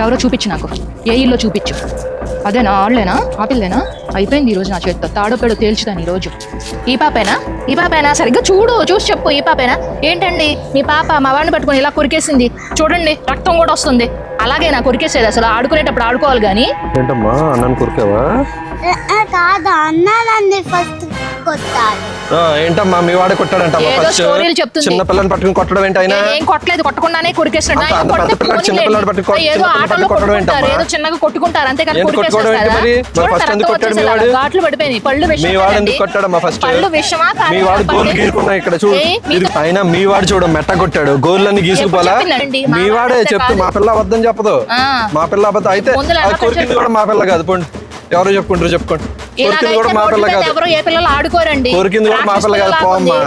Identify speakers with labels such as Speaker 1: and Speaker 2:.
Speaker 1: ఎవరో చూపించు నాకు. ఏ ఇల్లు చూపించు. అదేనా ఆళ్ళేనా? ఆ పిల్లేనా అయిపోయింది ఈ రోజు నా చేతితో. తాడో పేడో తేల్చుతాను ఈ రోజు. ఈ పాపేనా? ఈ పాపేనా? సరిగ్గా చూడు చూసి చెప్పు ఈ పాపేనా? ఏంటండి? మీ పాప మా వాడిని పట్టుకొని ఇలా కొరికేసింది. చూడండి రక్తం కూడా వస్తుంది. అలాగే నా కొరికేసేది అసలు. ఆడుకునేటప్పుడు ఆడుకోవాలి కానీ
Speaker 2: ఏంటమ్మా అన్నాను కురికావా?
Speaker 3: ఆ, కాదు అన్నానండి ఫస్ట్ కొట్టాలి
Speaker 2: ఆ, ఏంటమ్మా మీ వాడే కొట్టాడంటమ్మా
Speaker 1: ఏదో
Speaker 2: ఫస్ట్
Speaker 1: స్టోరీలు చెప్తుంది.
Speaker 2: చిన్న పిల్లని పట్టుకుని కొట్టడం ఏంటి ఆయన
Speaker 1: ఏం కొట్టలేదు కొట్టకుండానే కొరికేసినట్టు
Speaker 2: అంత-
Speaker 1: ఆయన
Speaker 2: అంత
Speaker 1: కొడితే
Speaker 2: పెద్ద పిల్లాడు, చిన్న
Speaker 1: పోనీలేండి.
Speaker 2: పిల్లాడు పట్టుకో-
Speaker 1: ఏదో
Speaker 2: చిన్న పిల్లాడు
Speaker 1: ఆటల్లో
Speaker 2: పట్టుకోవడం
Speaker 1: కొట్టుకుంటారు
Speaker 2: ఏంటమ్మా?
Speaker 1: ఏదో చిన్నగా కొట్టుకుంటారు అంతే కానీ
Speaker 2: ఎందుకు కొట్టుకోవడం ఏంటి మరి? మరి first ఎందుకు కొట్టాడు మీ వాడు?
Speaker 1: ఘాట్లు పడిపోయినాయి పళ్ళు విషం
Speaker 2: మీ వాడు
Speaker 1: కదండి.
Speaker 2: ఎందుకు కొట్టాడమ్మా ఫస్ట్
Speaker 1: పళ్ళు విషమా కాదా?
Speaker 2: మీ వాడు గోల్
Speaker 1: చెప్పండి.
Speaker 2: గీరుకున్నా ఇక్కడ చూడు
Speaker 1: ఏ,
Speaker 2: ఇది
Speaker 1: మీతో-
Speaker 2: అయినా మీ వాడు చూడు మెట్ట కొట్టాడు గోళ్ళన్ని గీసుకుపోలా
Speaker 1: ఎప్పుడు చెప్పిందండి? మా
Speaker 2: మీ వాడే చెప్తూ
Speaker 1: కాదు.
Speaker 2: మా పిల్ల అబద్ధం చెప్పదు
Speaker 1: ఆ.
Speaker 2: మా పిల్ల అబద్ధం అయితే
Speaker 1: ముందుల
Speaker 2: అది
Speaker 1: ఎలా
Speaker 2: కొరికింది
Speaker 1: చెప్పు?
Speaker 2: కూడా మా పిల్ల కాదు పోండి ఎవరో చెప్పుకుంటారు చెప్పుకోండి కొరికింది కూడా మా పిల్ల కాదు.
Speaker 1: ఎవరో ఏ పిల్లలు ఆడుకోరండి.
Speaker 2: కొరికింది కూడా మా పిల్ల కాదు పోమ్మా.